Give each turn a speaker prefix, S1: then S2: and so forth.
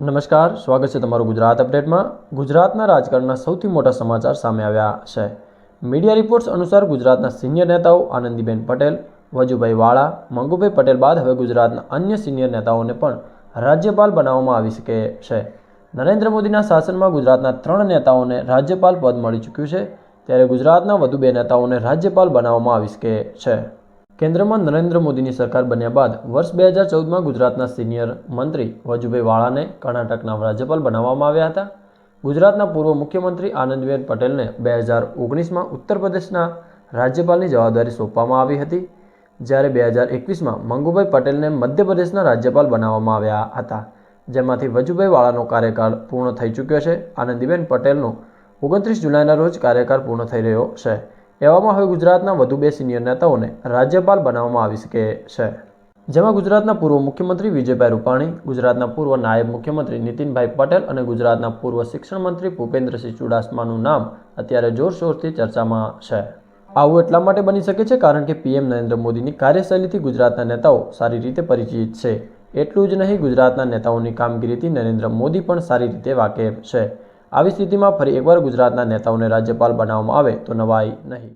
S1: નમસ્કાર, સ્વાગત છે તમારું ગુજરાત અપડેટમાં. ગુજરાતના રાજકારણના સૌથી મોટા સમાચાર સામે આવ્યા છે. મીડિયા રિપોર્ટ્સ અનુસાર ગુજરાતના સિનિયર નેતાઓ આનંદીબેન પટેલ, વજુભાઈ વાળા, મંગુભાઈ પટેલ બાદ હવે ગુજરાતના અન્ય સિનિયર નેતાઓને પણ રાજ્યપાલ બનાવવામાં આવી શકે છે. નરેન્દ્ર મોદીના શાસનમાં ગુજરાતના ત્રણ નેતાઓને રાજ્યપાલ પદ મળી ચૂક્યું છે. ત્યારે ગુજરાતના વધુ બે નેતાઓને રાજ્યપાલ બનાવવામાં આવી શકે છે. કેન્દ્રમાં નરેન્દ્ર મોદીની સરકાર બન્યા બાદ વર્ષ બે હજાર ચૌદમાં ગુજરાતના સિનિયર મંત્રી વજુભાઈ વાળાને કર્ણાટકના રાજ્યપાલ બનાવવામાં આવ્યા હતા. ગુજરાતના પૂર્વ મુખ્યમંત્રી આનંદીબેન પટેલને બે હજાર ઓગણીસમાં ઉત્તર પ્રદેશના રાજ્યપાલની જવાબદારી સોંપવામાં આવી હતી. જ્યારે બે હજાર એકવીસમાં મંગુભાઈ પટેલને મધ્યપ્રદેશના રાજ્યપાલ બનાવવામાં આવ્યા હતા. જેમાંથી વજુભાઈ વાળાનો કાર્યકાળ પૂર્ણ થઈ ચૂક્યો છે. આનંદીબેન પટેલનો ઓગણત્રીસ જુલાઈના રોજ કાર્યકાળ પૂર્ણ થઈ રહ્યો છે. એવામાં હવે ગુજરાતના વધુ બે સિનિયર નેતાઓને રાજ્યપાલ બનાવવામાં આવી શકે છે. જેમાં ગુજરાતના પૂર્વ મુખ્યમંત્રી વિજયભાઈ રૂપાણી, ગુજરાતના પૂર્વ નાયબ મુખ્યમંત્રી નીતિનભાઈ પટેલ અને ગુજરાતના પૂર્વ શિક્ષણ મંત્રી ભૂપેન્દ્રસિંહ ચુડાસમાનું નામ અત્યારે જોરશોરથી ચર્ચામાં છે. આવું એટલા માટે બની શકે છે કારણ કે પીએમ નરેન્દ્ર મોદીની કાર્યશૈલીથી ગુજરાતના નેતાઓ સારી રીતે પરિચિત છે. એટલું જ નહીં, ગુજરાતના નેતાઓની કામગીરીથી નરેન્દ્ર મોદી પણ સારી રીતે વાકેફ છે. આવી સ્થિતિમાં ફરી એકવાર ગુજરાતના નેતાઓને રાજ્યપાલ બનાવવામાં આવે તો નવાઈ નહીં.